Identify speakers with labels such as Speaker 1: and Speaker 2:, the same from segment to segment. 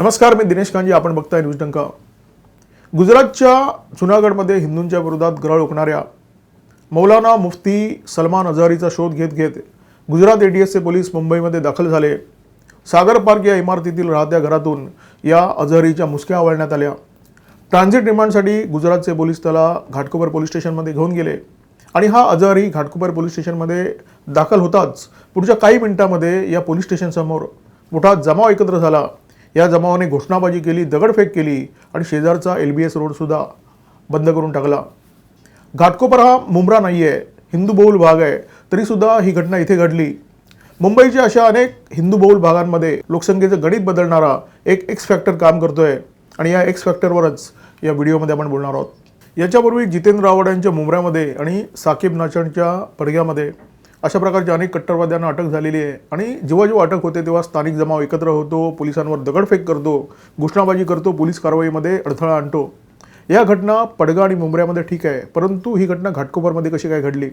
Speaker 1: नमस्कार मी दिनेश कांजी आपण बघताय न्यूज डंका. गुजरातच्या जुनागडमध्ये हिंदूंच्या विरोधात गरळ ओकणाऱ्या मौलाना मुफ्ती सलमान अझारीचा शोध घेत घेत गुजरात एटीएसचे पोलीस मुंबईमध्ये दाखल झाले. सागर पार्क या इमारतीतील राहत्या घरातून या अझहरीच्या मुसक्या आवळण्यात आल्या. ट्रान्झिट रिमांडसाठी गुजरातचे पोलीस त्याला घाटकोपर पोलीस स्टेशनमध्ये घेऊन गेले आणि हा अझहरी घाटकोपर पोलीस स्टेशनमध्ये दाखल होताच पुढच्या काही मिनिटांमध्ये या पोलीस स्टेशनसमोर मोठा जमाव एकत्र झाला. या जमावाने घोषणाबाजी केली दगडफेक केली आणि शेजारचा एल बी एस रोडसुद्धा बंद करून टाकला. घाटकोपर हा मुंब्रा नाही आहे हिंदू बहुल भाग आहे तरीसुद्धा ही घटना इथे घडली. मुंबईच्या अशा अनेक हिंदू बहुल भागांमध्ये लोकसंख्येचं गणित बदलणारा एक एक्स फॅक्टर काम करतो आहे आणि या एक्स फॅक्टरवरच या व्हिडिओमध्ये आपण बोलणार आहोत. याच्यापूर्वी जितेंद्र रावड यांच्या मुंबऱ्यामध्ये आणि साकीब नाचणच्या पडग्यामध्ये अशा प्रकारच्या अनेक कट्टरवाद्यांना अटक झालेली आहे. आणि जेव्हा जेव्हा अटक होते तेव्हा स्थानिक जमाव एकत्र होतो पोलिसांवर दगडफेक करतो घोषणाबाजी करतो पोलीस कारवाईमध्ये अडथळा आणतो. या घटना पडगा आणि मुंबऱ्यामध्ये ठीक आहे परंतु ही घटना घाटकोपरमध्ये कशी काय घडली?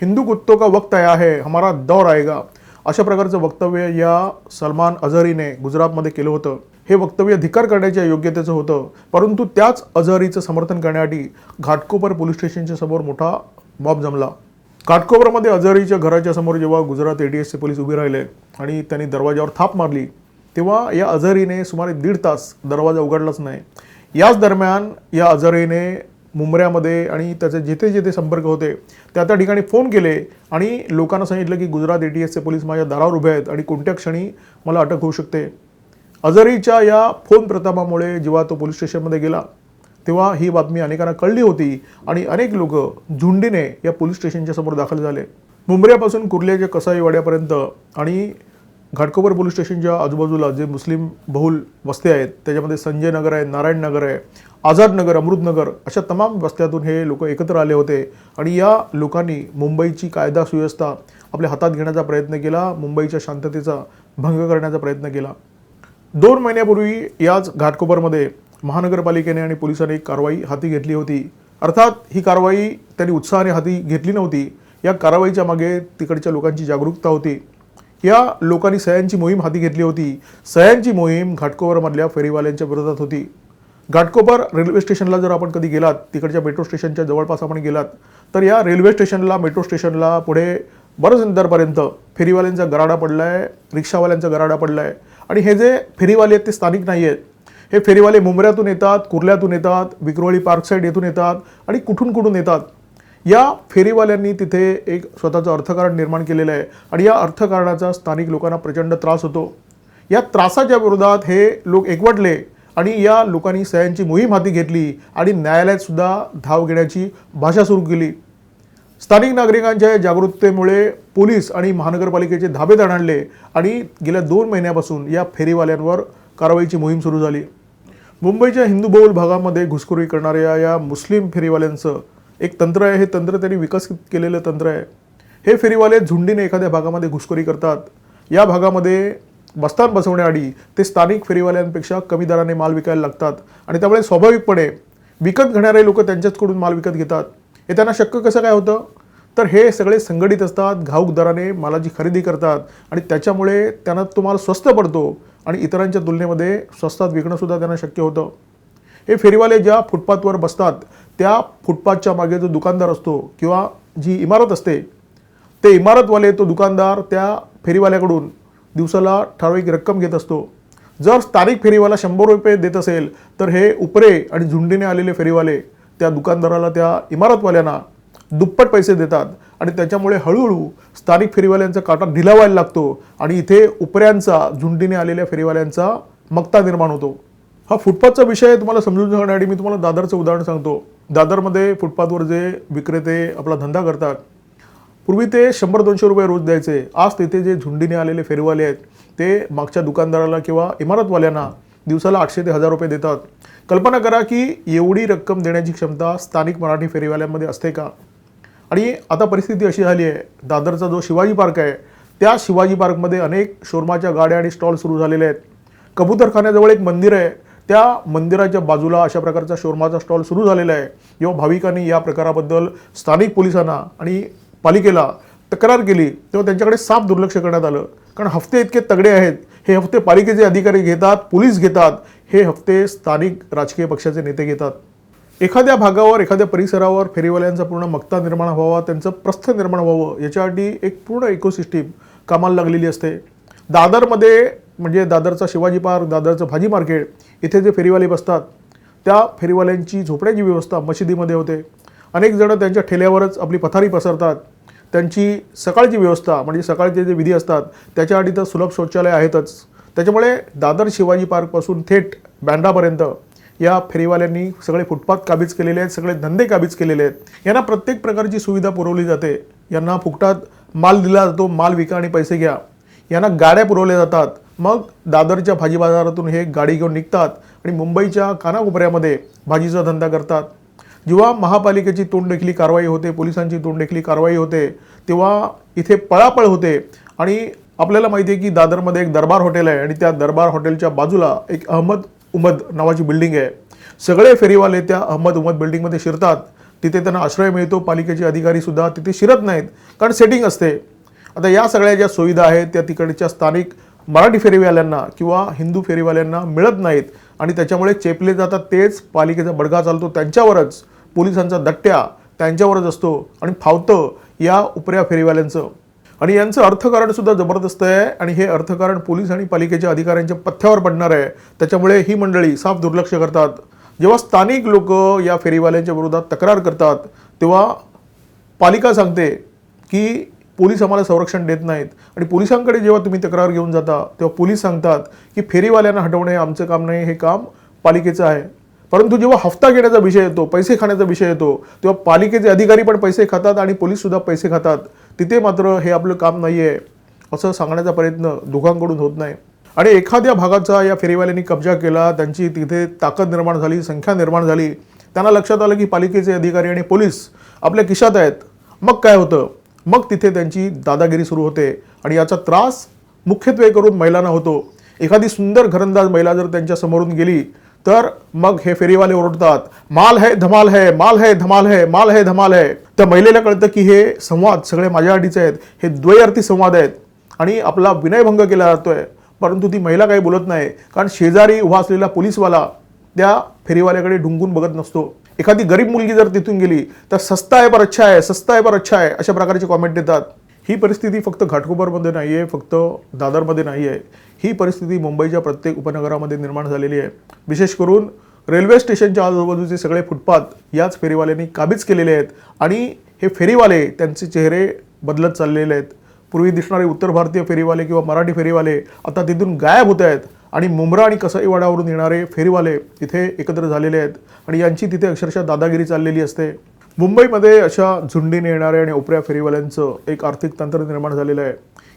Speaker 1: हिंदू कुत्तो का वक्त आया है हमारा दौर आएगा. अशा प्रकारचं वक्तव्य या सलमान अझहरीने गुजरातमध्ये केलं होतं. हे वक्तव्य धिकार करण्याच्या योग्यतेचं होतं परंतु त्याच अझहरीचं समर्थन करण्यासाठी घाटकोपर पोलीस स्टेशनच्या समोर मोठा मॉब जमला. काटकोबरामध्ये अझहरीच्या घराच्या समोर जेव्हा गुजरात एटीएसचे पोलीस उभे राहिले आणि त्यांनी दरवाजावर थाप मारली तेव्हा या अझहरीने सुमारे दीड तास दरवाजा उघडलाच नाही. याच दरम्यान या अझहरीने मुंबऱ्यामध्ये आणि त्याचे जिथे जिथे संपर्क होते त्या त्या ठिकाणी फोन केले आणि लोकांना सांगितलं की गुजरात ए टी एसचे पोलीस माझ्या दारावर उभे आहेत आणि कोणत्या क्षणी मला अटक होऊ शकते. अझरीच्या या फोन प्रतापामुळे जेव्हा तो पोलीस स्टेशनमध्ये गेला तेव्हा ही बातमी अनेकांना कळली होती आणि अनेक लोक झुंडीने या पोलीस स्टेशनच्या समोर दाखल झाले. मुंबऱ्यापासून कुर्ल्याच्या कसाईवाड्यापर्यंत आणि घाटकोपर पोलीस स्टेशनच्या आजूबाजूला जे मुस्लिम बहुल वस्त्या आहेत त्याच्यामध्ये संजय नगर आहे नारायण नगर आहे आझाद नगर अमृतनगर अशा तमाम वस्त्यातून हे लोक एकत्र आले होते आणि या लोकांनी मुंबईची कायदा सुव्यवस्था आपल्या हातात घेण्याचा प्रयत्न केला मुंबईच्या शांततेचा भंग करण्याचा प्रयत्न केला. दोन महिन्यापूर्वी याच घाटकोपरमध्ये महानगरपालिकेने आणि पोलिसांनी एक कारवाई हाती घेतली होती. अर्थात ही कारवाई त्यांनी उत्साहाने हाती घेतली नव्हती. या कारवाईच्या मागे तिकडच्या लोकांची जागरूकता होती. या लोकांनी सह्यांची मोहीम हाती घेतली होती. सह्यांची मोहीम घाटकोपरमधल्या फेरीवाल्यांच्या विरोधात होती. घाटकोपर रेल्वे स्टेशनला जर आपण कधी गेलात तिकडच्या मेट्रो स्टेशनच्या जवळपास आपण गेलात तर या रेल्वे स्टेशनला मेट्रो स्टेशनला पुढे बरंच अंतरपर्यंत फेरीवाल्यांचा गराडा पडला आहे रिक्षावाल्यांचा गराडा पडला आहे आणि हे जे फेरीवाले आहेत ते स्थानिक नाही आहेत हे फेरीवाले मुंबऱ्यातून येतात कुर्ल्यातून येतात विक्रोळी पार्क साईड येथून येतात आणि कुठून कुठून येतात. या फेरीवाल्यांनी तिथे एक स्वतःचं अर्थकारण निर्माण केलेलं आहे आणि या अर्थकारणाचा स्थानिक लोकांना प्रचंड त्रास होतो. या त्रासाच्या विरोधात हे लोक एकवटले आणि या लोकांनी सह्यांची मोहीम हाती घेतली आणि न्यायालयात सुद्धा धाव घेण्याची भाषा सुरू केली. स्थानिक नागरिकांच्या या जागरूकतेमुळे पोलीस आणि महानगरपालिकेचे धाबे दणाणले आणि गेल्या दोन महिन्यापासून या फेरीवाल्यांवर कारवाईची मोहीम सुरू झाली. मुंबईच्या हिंदू बहुल भागामध्ये घुसखोरी करणाऱ्या या मुस्लिम फेरीवाल्यांचं एक तंत्र आहे. हे तंत्र त्यांनी विकसित केलेलं तंत्र आहे. हे फेरीवाले झुंडीने एखाद्या भागामध्ये घुसखोरी करतात. या भागामध्ये बस्तान बसवण्याआधी ते स्थानिक फेरीवाल्यांपेक्षा कमी दराने माल विकायला लागतात आणि त्यामुळे स्वाभाविकपणे विकत घेणारे लोक त्यांच्याचकडून माल विकत घेतात. हे त्यांना शक्य कसं काय होतं? तर हे सगळे संघटित असतात घाऊक दराने मालाची खरेदी करतात आणि त्याच्यामुळे त्यांना तो माल स्वस्त पडतो. आणि इतरांच्या तुलनेमध्ये स्वस्तात विकणंसुद्धा त्यांना शक्य होतं. हे फेरीवाले ज्या फुटपाथवर बसतात त्या फुटपाथच्या मागे जो दुकानदार असतो किंवा जी इमारत असते ते इमारतवाले तो दुकानदार त्या फेरीवाल्याकडून दिवसाला ठराविक रक्कम घेत असतो. जर स्थानिक फेरीवाला शंभर रुपये देत असेल तर हे उपरे आणि झुंडीने आलेले फेरीवाले त्या दुकानदाराला त्या इमारतवाल्यांना दुप्पट पैसे देतात. आणि त्याच्यामुळे हळूहळू स्थानिक फेरीवाल्यांचा काटा ढिला व्हायला लागतो आणि इथे उपऱ्यांचा झुंडीने आलेल्या फेरीवाल्यांचा मक्ता निर्माण होतो. हा फुटपाथचा विषय तुम्हाला समजून सांगण्यासाठी मी तुम्हाला दादरचं उदाहरण सांगतो. दादरमध्ये फुटपाथवर जे विक्रेते आपला धंदा करतात पूर्वी ते शंभर दोनशे रुपये रोज द्यायचे. आज तिथे जे झुंडीने आलेले फेरीवाले आहेत ते मागच्या दुकानदाराला किंवा इमारतवाल्यांना दिवसाला आठशे ते हजार रुपये देतात. कल्पना करा की एवढी रक्कम देण्याची क्षमता स्थानिक मराठी फेरीवाल्यांमध्ये असते का? आणि आता परिस्थिती अशी झाली आहे दादरचा जो शिवाजी पार्क आहे त्या शिवाजी पार्कमध्ये अनेक शोरमाच्या गाड्या आणि स्टॉल सुरू झालेले आहेत. कबूतरखान्याजवळ एक मंदिर आहे त्या मंदिराच्या बाजूला अशा प्रकारचा शोरमाचा स्टॉल सुरू झालेला आहे. जेव्हा भाविकांनी या प्रकाराबद्दल स्थानिक पोलिसांना आणि पालिकेला तक्रार केली तेव्हा त्यांच्याकडे साफ दुर्लक्ष करण्यात आलं. कारण हफ्ते इतके तगडे आहेत हे हफ्ते पालिकेचे अधिकारी घेतात पोलीस घेतात हे हफ्ते स्थानिक राजकीय पक्षाचे नेते घेतात. एखाद्या भागावर एखाद्या परिसरावर फेरीवाल्यांचा पूर्ण मक्ता निर्माण व्हावा त्यांचं प्रस्थ निर्माण व्हावं याच्यासाठी एक पूर्ण इकोसिस्टीम कामाला लागलेली असते. दादरमध्ये म्हणजे दादरचा शिवाजी पार्क दादरचं भाजी मार्केट इथे जे फेरीवाले बसतात त्या फेरीवाल्यांची झोपड्याची व्यवस्था मशिदीमध्ये होते. अनेक जणं त्यांच्या ठेल्यावरच आपली पथारी पसरतात. त्यांची सकाळची व्यवस्था म्हणजे सकाळचे जे विधी असतात त्याच्यासाठी तर सुलभ शौचालय आहेतच. त्याच्यामुळे दादर शिवाजी पार्कपासून थेट बँडापर्यंत या फेरीवाल्यांनी सगळे फुटपाथ काबीज केलेले आहेत सगळे धंदे काबीज केलेले आहेत. यांना प्रत्येक प्रकारची सुविधा पुरवली जाते. यांना फुकटात माल दिला जातो माल विका आणि पैसे घ्या. यांना गाड्या पुरवल्या जातात. मग दादरच्या भाजी बाजारातून हे गाडी घेऊन निघतात आणि मुंबईच्या कानाकोपऱ्यामध्ये भाजीचा धंदा करतात. जेव्हा महापालिकेची तोंडदेखली कारवाई होते पोलिसांची तोंडदेखली कारवाई होते तेव्हा इथे पळापळ होते आणि आपल्याला माहिती आहे की दादरमध्ये एक दरबार हॉटेल आहे आणि त्या दरबार हॉटेलच्या बाजूला एक अहमद उमद नावाची बिल्डिंग आहे. सगळे फेरीवाले त्या अहमद उमद बिल्डिंगमध्ये शिरतात. तिथे त्यांना आश्रय मिळतो पालिकेचे अधिकारीसुद्धा तिथे शिरत नाहीत कारण सेटिंग असते. आता या सगळ्या ज्या सुविधा आहेत त्या तिकडच्या स्थानिक मराठी फेरीवाल्यांना किंवा हिंदू फेरीवाल्यांना मिळत नाहीत आणि त्याच्यामुळे चेपले जातात तेच पालिकेचा बडगा चालतो त्यांच्यावरच. पोलिसांचा दट्ट्या त्यांच्यावरच असतो आणि फावतं या उपऱ्या फेरीवाल्यांचं. आणि यांचं अर्थकारण सुद्धा जबरदस्त आहे. आणि हे अर्थकारण पोलीस आणि पालिकेच्या अधिकाऱ्यांच्या पथ्यावर पडणार आहे. त्याच्यामुळे ही मंडळी साफ दुर्लक्ष करतात. जेव्हा स्थानिक लोक या फेरीवाल्यांच्या विरोधात तक्रार करतात तेव्हा पालिका सांगते की पोलीस आम्हाला संरक्षण देत नाहीत. आणि पोलिसांकडे जेव्हा तुम्ही तक्रार घेऊन जाता तेव्हा पोलीस सांगतात की फेरीवाल्यांना हटवणे आमचं काम नाही हे काम पालिकेचं आहे. परंतु जेव्हा हफ्ता घेण्याचा विषय येतो पैसे खाण्याचा विषय येतो तेव्हा पालिकेचे अधिकारी पण पैसे खातात आणि पोलीससुद्धा पैसे खातात. तिथे मात्र हे आपलं काम नाही आहे असं सांगण्याचा प्रयत्न दोघांकडून होत नाही. आणि एखाद्या भागाचा या फेरीवाल्यांनी कब्जा केला त्यांची तिथे ताकद निर्माण झाली संख्या निर्माण झाली. त्यांना लक्षात आलं की पालिकेचे अधिकारी आणि पोलीस आपल्या किशात आहेत. मग काय होतं? मग तिथे त्यांची दादागिरी सुरू होते आणि याचा त्रास मुख्यत्वे करून महिलांना होतो. एखादी सुंदर घरंदाज महिला जर त्यांच्या समोरून गेली तर मग हे फेरीवाले ओरडतात माल है धमाल है माल है धमाल है माल है धमाल है. त्या महिलेला कळतं की हे संवाद सगळे माझ्या अडीचे आहेत. हे द्वैअर्थी संवाद आहेत. आणि आपला विनयभंग केला जातो आहे परंतु ती महिला काही बोलत नाही. कारण शेजारी उभा असलेला पोलीसवाला त्या फेरीवाल्याकडे ढुंकून बघत नसतो. एखादी गरीब मुलगी जर तिथून गेली तर सस्ता आहे पर अच्छा आहे सस्ता आहे पर अच्छा आहे अशा प्रकारचे कॉमेंट देतात. ही परिस्थिती फक्त घाटकोपरमध्ये नाही आहे फक्त दादरमध्ये नाही आहे. ही परिस्थिती मुंबईच्या प्रत्येक उपनगरामध्ये निर्माण झालेली आहे. विशेष करून रेल्वे स्टेशनच्या आजूबाजूचे सगळे फुटपाथ याच फेरीवाल्यांनी काबीज केलेले आहेत आणि हे फेरीवाले त्यांचे चेहरे बदलत चाललेले आहेत. पूर्वी दिसणारे उत्तर भारतीय फेरीवाले किंवा मराठी फेरीवाले आता तिथून गायब होत आहेत आणि मुंब्रा आणि कसाईवाड्यावरून येणारे फेरीवाले तिथे एकत्र झालेले आहेत आणि यांची तिथे अक्षरशः दादागिरी चाललेली असते. मुंबईमध्ये अशा झुंडीने येणाऱ्या आणि उपऱ्या फेरीवाल्यांचं एक आर्थिक तंत्र निर्माण झालेलं आहे.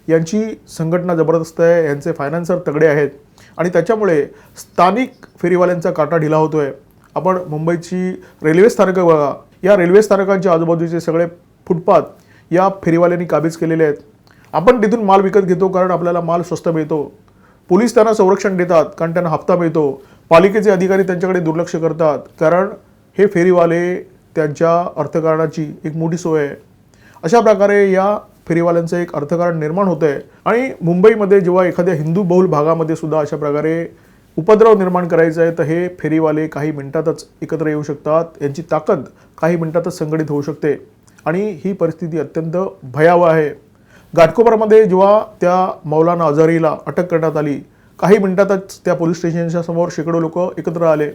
Speaker 1: यांची संघटना जबरदस्त आहे यांचे फायनान्सर तगडे आहेत आणि त्याच्यामुळे स्थानिक फेरीवाल्यांचा काटा ढिला होतो आहे आपण मुंबईची रेल्वे स्थानकं बघा. या रेल्वे स्थानकांच्या आजूबाजूचे सगळे फुटपाथ या फेरीवाल्यांनी काबीज केलेले आहेत. आपण तिथून माल विकत घेतो कारण आपल्याला माल स्वस्त मिळतो. पोलीस त्यांना संरक्षण देतात कारण त्यांना हप्ता मिळतो. पालिकेचे अधिकारी त्यांच्याकडे दुर्लक्ष करतात कारण हे फेरीवाले त्यांच्या अर्थकारणाची एक मोठी सोय आहे. अशा प्रकारे या फेरीवाल्यांचं एक अर्थकारण निर्माण होतं आहे आणि मुंबईमध्ये जेव्हा एखाद्या हिंदू बहुल भागामध्ये सुद्धा अशा प्रकारे उपद्रव निर्माण करायचा आहे तर हे फेरीवाले काही मिनिटातच एकत्र येऊ शकतात. यांची ताकद काही मिनिटातच संघटित होऊ शकते. आणि ही परिस्थिती अत्यंत भयावह आहे. घाटकोपरमध्ये जेव्हा त्या मौलाना अझारीला अटक करण्यात आली काही मिनिटातच त्या पोलीस स्टेशनच्या समोर शेकडो लोक एकत्र आले.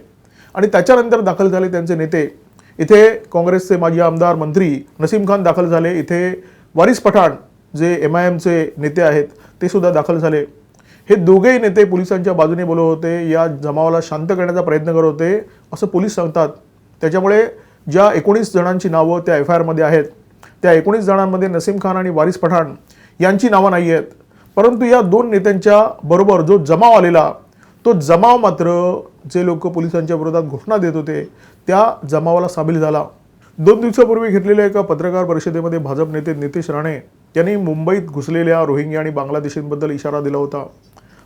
Speaker 1: आणि त्याच्यानंतर दाखल झाले त्यांचे नेते. इथे काँग्रेसचे माजी आमदार मंत्री नसीम खान दाखल झाले. इथे वारिस पठाण जे एम आय एमचे नेते आहेत ते सुद्धा दाखल झाले. हे दोघेही नेते पोलिसांच्या बाजूने बोलत होते या जमावाला शांत करण्याचा प्रयत्न करत होते असं पोलीस सांगतात. त्याच्यामुळे ज्या एकोणीस जणांची नावं त्या एफ आय आरमध्ये आहेत त्या एकोणीस जणांमध्ये नसीम खान आणि वारिस पठाण यांची नावं नाही आहेत. परंतु या दोन नेत्यांच्या बरोबर जो जमाव आलेला तो जमाव मात्र जे लोक पोलिसांच्या विरोधात घोषणा देत होते त्या जमावाला सामील झाला. दोन दिवसापूर्वी घेतलेल्या एका पत्रकार परिषदेमध्ये भाजप नेते नितेश राणे यांनी मुंबईत घुसलेल्या रोहिंग्या आणि बांगलादेशींबद्दल इशारा दिला होता.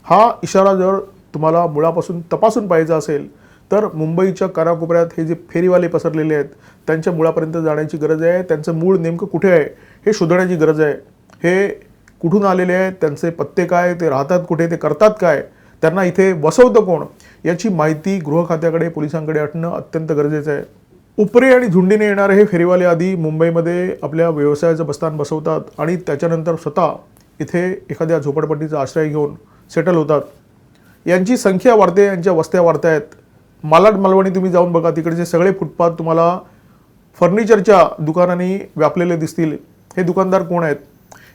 Speaker 1: हा इशारा जर तुम्हाला मुळापासून तपासून पाहायचा असेल तर मुंबईच्या कानाकोपऱ्यात हे जे फेरीवाले पसरलेले आहेत त्यांच्या मुळापर्यंत जाण्याची गरज आहे. त्यांचं मूळ नेमकं कुठे आहे हे शोधण्याची गरज आहे. हे कुठून आलेले आहेत त्यांचे पत्ते काय ते राहतात कुठे ते करतात काय त्यांना इथे बसवतं कोण याची माहिती गृह खात्याकडे पोलिसांकडे असणं अत्यंत गरजेचं आहे. उपरे आणि झुंडीने येणारे हे फेरीवाले आधी मुंबईमध्ये आपल्या व्यवसायाचं बस्तान बसवतात आणि त्याच्यानंतर स्वतः इथे एखाद्या झोपडपट्टीचा आश्रय घेऊन सेटल होतात. यांची संख्या वाढते यांच्या वस्त्या वाढत आहेत. मालाड मालवणी तुम्ही जाऊन बघा तिकडचे सगळे फुटपाथ तुम्हाला फर्निचरच्या दुकानांनी व्यापलेले दिसतील. हे दुकानदार कोण आहेत?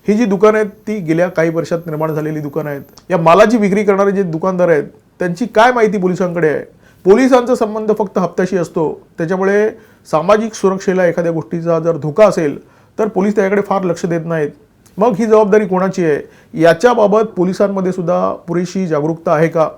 Speaker 1: ही जी दुकानं आहेत ती गेल्या काही वर्षात निर्माण झालेली दुकानं आहेत. या मालाची विक्री करणारे जे दुकानदार आहेत त्यांची काय माहिती पोलिसांकडे आहे? पोलिसांचा संबंध फक्त हप्त्याशी असतो. त्याच्यामुळे सामाजिक सुरक्षेला एखाद्या गोष्टीचा जर धोका असेल तर पोलीस त्याकडे फार लक्ष देत नाहीत. मग ही जबाबदारी कोणाची आहे? याच्याबाबत पोलिसांमध्ये सुद्धा पुरेशी जागरूकता आहे का?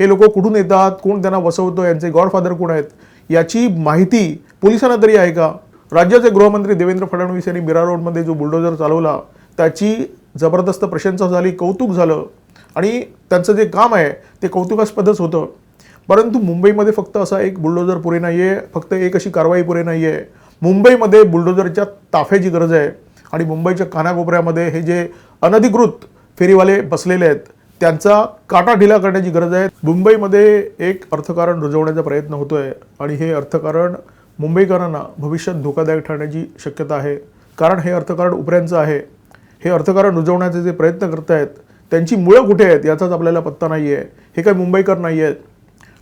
Speaker 1: हे लोक कुठून येतात? कोण त्यांना वसवतो? यांचे गॉडफादर कोण आहेत? याची माहिती पोलिसांना तरी आहे का? राज्याचे गृहमंत्री देवेंद्र फडणवीस यांनी मिरा रोडमध्ये जो बुलडोजर चालवला त्याची जबरदस्त प्रशंसा झाली कौतुक झालं. आणि त्यांचं जे काम आहे ते कौतुकास्पदच होतं. परंतु मुंबईमध्ये फक्त असा एक बुलडोजर पुरे नाही आहे फक्त एक अशी कारवाई पुरे नाही आहे मुंबईमध्ये बुलडोजरच्या ताफ्याची गरज आहे आणि मुंबईच्या कानाकोपऱ्यामध्ये हे जे अनधिकृत फेरीवाले बसलेले आहेत त्यांचा काटा ढिला करण्याची गरज आहे. मुंबईमध्ये एक अर्थकारण रुजवण्याचा प्रयत्न होतो आहे आणि हे अर्थकारण मुंबईकरांना भविष्यात धोकादायक ठरण्याची शक्यता आहे. कारण हे अर्थकारण उपऱ्यांचं आहे. हे अर्थकारण रुजवण्याचे जे प्रयत्न करत आहेत त्यांची मुळं कुठे आहेत याचाच आपल्याला पत्ता नाही आहे हे काही मुंबईकर नाही आहेत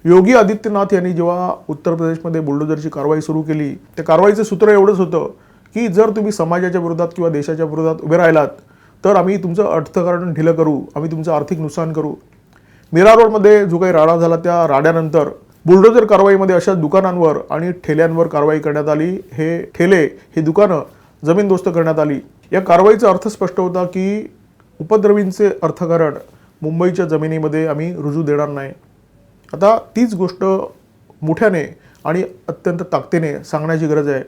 Speaker 1: योगी आदित्यनाथ यांनी जेव्हा उत्तर प्रदेशमध्ये बुलडोजरची कारवाई सुरू केली त्या कारवाईचं सूत्र एवढंच होतं की जर तुम्ही समाजाच्या विरोधात किंवा देशाच्या विरोधात उभे राहिलात तर आम्ही तुमचं अर्थकारण ढिलं करू आम्ही तुमचं आर्थिक नुकसान करू. मीरा रोडमध्ये जो काही राडा झाला त्या राड्यानंतर बुलडोजर कारवाईमध्ये अशा दुकानांवर आणि ठेल्यांवर कारवाई करण्यात आली. हे ठेले हे दुकानं जमीनदोस्त करण्यात आली. या कारवाईचा अर्थ स्पष्ट होता की उपद्रवींचे अर्थकारण मुंबईच्या जमिनीमध्ये आम्ही रुजू देणार नाही. आता तीच गोष्ट मोठ्याने आणि अत्यंत ताकदीने सांगण्याची गरज आहे.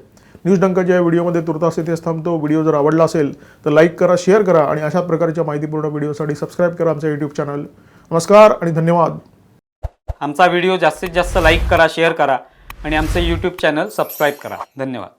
Speaker 1: न्यूज डंकाच्या या व्हिडिओमध्ये तुर्तास इथेच थांबतो. व्हिडिओ जर आवडला असेल तर लाईक करा शेअर करा आणि अशा प्रकारच्या माहितीपूर्ण व्हिडिओसाठी सबस्क्राईब करा आमचं यूट्यूब चॅनल नमस्कार आणि धन्यवाद.
Speaker 2: आमचा व्हिडिओ जास्तीत जास्त लाईक करा शेअर करा आणि आमचं यूट्यूब चॅनल सबस्क्राईब करा. धन्यवाद.